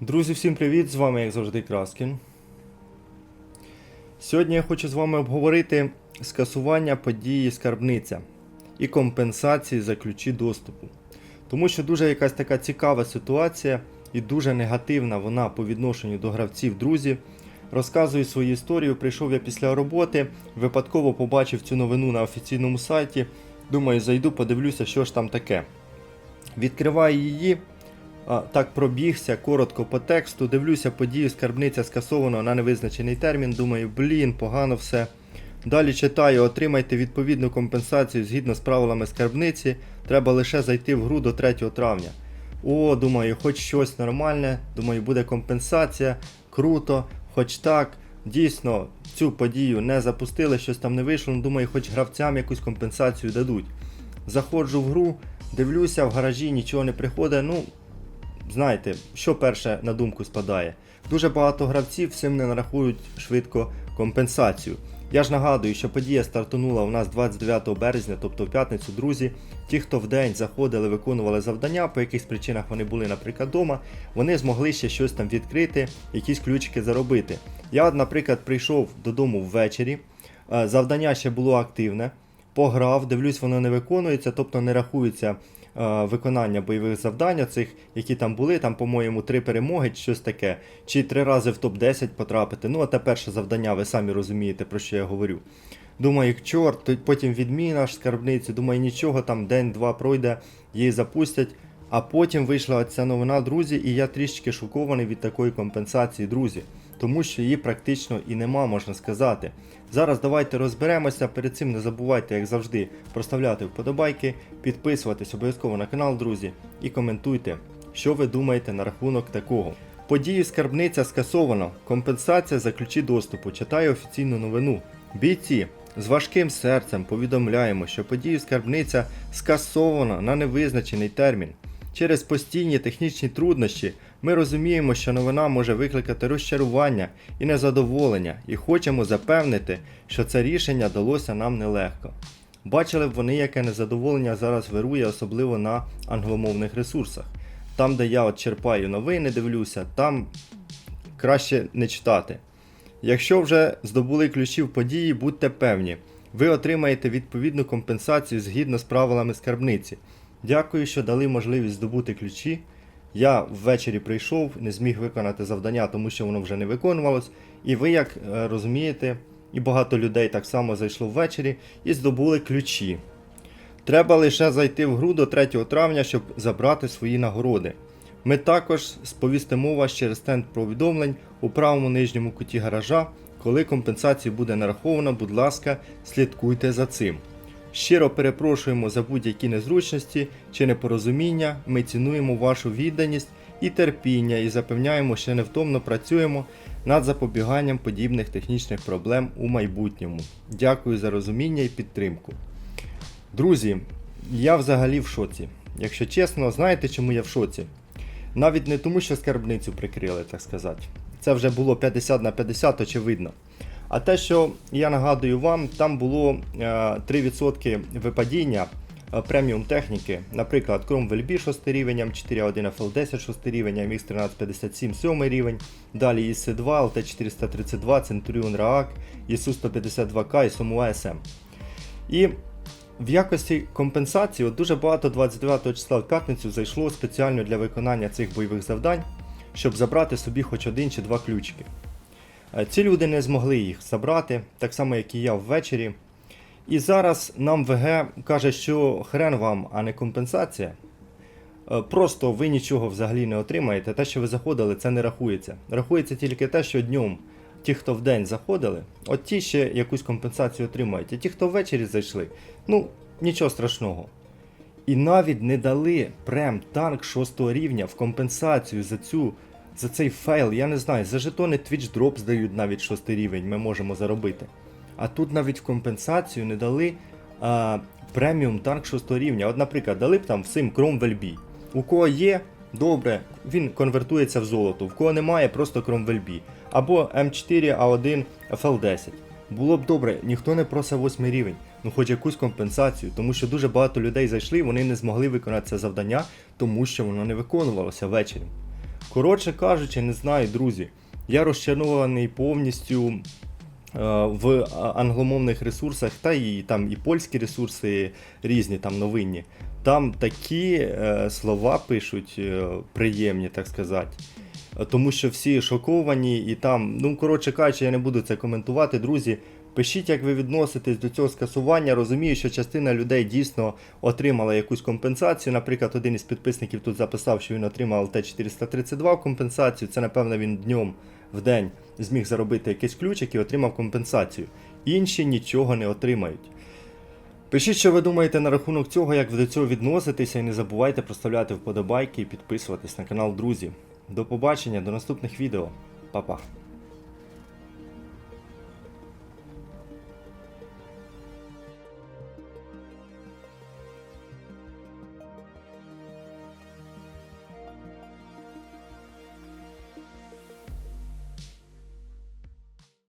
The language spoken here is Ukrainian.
Друзі, всім привіт! З вами, як завжди, Краскін. Сьогодні я хочу з вами обговорити скасування події скарбниця і компенсації за ключі доступу. Тому що дуже якась така цікава ситуація і дуже негативна вона по відношенню до гравців друзів. Розказую свою історію. Прийшов я після роботи, випадково побачив цю новину на офіційному сайті. Думаю, зайду, подивлюся, що ж там таке. Відкриваю її, так пробігся коротко по тексту. Дивлюся, подію скарбниця скасовано на невизначений термін. Думаю, блін, погано все. Далі читаю, отримайте відповідну компенсацію згідно з правилами скарбниці. Треба лише зайти в гру до 3 травня. О, думаю, хоч щось нормальне. Думаю, буде компенсація. Круто, хоч так. Дійсно, цю подію не запустили, щось там не вийшло. Ну, думаю, хоч гравцям якусь компенсацію дадуть. Заходжу в гру, дивлюся, в гаражі нічого не приходить. Ну, знаєте, що перше на думку спадає? Дуже багато гравців всім не нарахують швидко компенсацію. Я ж нагадую, що подія стартанула у нас 29 березня, тобто в п'ятницю, друзі. Ті, хто в день заходили, виконували завдання, по якихось причинах вони були, наприклад, вдома, вони змогли ще щось там відкрити, якісь ключики заробити. Я, наприклад, прийшов додому ввечері, е, завдання ще було активне, пограв, дивлюсь, воно не виконується, тобто не рахується виконання бойових завдань, цих, які там були, там, по-моєму, три перемоги, чи щось таке, чи три рази в топ-10 потрапити. Ну, а те перше завдання, ви самі розумієте, про що я говорю. Думаю, чорт, потім відміна ж скарбниці, думаю, нічого, там день-два пройде, її запустять. А потім вийшла ця новина, друзі, і я трішки шокований від такої компенсації, друзі. Тому що її практично і нема, можна сказати. Зараз давайте розберемося. Перед цим не забувайте, як завжди, проставляти вподобайки, підписуватись обов'язково на канал, друзі, і коментуйте, що ви думаєте на рахунок такого. Подію скарбниця скасовано. Компенсація за ключі доступу. Читаю офіційну новину. Бійці, з важким серцем повідомляємо, що подію скарбниця скасовано на невизначений термін. Через постійні технічні труднощі ми розуміємо, що новина може викликати розчарування і незадоволення, і хочемо запевнити, що це рішення далося нам нелегко. Бачили б вони, яке незадоволення зараз вирує, особливо на англомовних ресурсах. Там, де я от черпаю новини, дивлюся, там краще не читати. Якщо вже здобули ключів події, будьте певні, ви отримаєте відповідну компенсацію згідно з правилами скарбниці. Дякую, що дали можливість здобути ключі. Я ввечері прийшов, не зміг виконати завдання, тому що воно вже не виконувалось. І ви, як е, розумієте, і багато людей так само зайшло ввечері і здобули ключі. Треба лише зайти в гру до 3 травня, щоб забрати свої нагороди. Ми також сповістимо вас через стенд повідомлень у правому нижньому куті гаража. Коли компенсація буде нарахована, будь ласка, слідкуйте за цим. Щиро перепрошуємо за будь-які незручності чи непорозуміння. Ми цінуємо вашу відданість і терпіння і запевняємо, що невтомно працюємо над запобіганням подібних технічних проблем у майбутньому. Дякую за розуміння і підтримку. Друзі, я взагалі в шоці. Якщо чесно, знаєте, чому я в шоці? Навіть не тому, що скарбницю прикрили, так сказати. Це вже було 50 на 50, очевидно. А те, що я нагадую вам, там було е, 3% випадіння е, преміум техніки. Наприклад, Cromwell B 6 рівень, 4.1 FL10 6 рівень, MX 1357 7 рівень. Далі IS-2, LT432, Centurion React, ISU 152K і Somua SM. І в якості компенсації от дуже багато 29 числа в п'ятницю зайшло спеціально для виконання цих бойових завдань, щоб забрати собі хоч один чи два ключики. Е, Ці люди не змогли їх забрати, так само як і я ввечері. І зараз нам ВГ каже, що хрен вам, а не компенсація. Е, Просто ви нічого взагалі не отримаєте. Те, що ви заходили, це не рахується. Рахується тільки те, що днем ті, хто в день заходили, от ті ще якусь компенсацію отримають. А ті, хто ввечері зайшли, ну нічого страшного. І навіть не дали прем танк 6 рівня в компенсацію за цю. За цей файл, я не знаю, за жетони Twitch Drop здають навіть 6 рівень, ми можемо заробити. А тут навіть в компенсацію не дали а, преміум танк 6 рівня. От, наприклад, дали б там всім B. У кого є, добре, він конвертується в золото. В кого немає, просто B. Або М4А1 FL10. Було б добре, ніхто не просив 8 рівень, ну хоч якусь компенсацію, тому що дуже багато людей зайшли, вони не змогли виконати це завдання, тому що воно не виконувалося ввечері. Коротше кажучи, не знаю, друзі. Я розчарований повністю е, в англомовних ресурсах, та і там і польські ресурси різні, там новинні. Там такі е, слова пишуть е, приємні, так сказати. Тому що всі шоковані, і там, ну коротше кажучи, я не буду це коментувати, друзі. Пишіть, як ви відноситесь до цього скасування. Розумію, що частина людей дійсно отримала якусь компенсацію. Наприклад, один із підписників тут записав, що він отримав ЛТ-432 компенсацію. Це, напевно, він днем в день зміг заробити якийсь ключик і отримав компенсацію. Інші нічого не отримають. Пишіть, що ви думаєте на рахунок цього, як ви до цього відноситеся, і не забувайте проставляти вподобайки і підписуватись на канал, друзі. До побачення, до наступних відео. Па-па.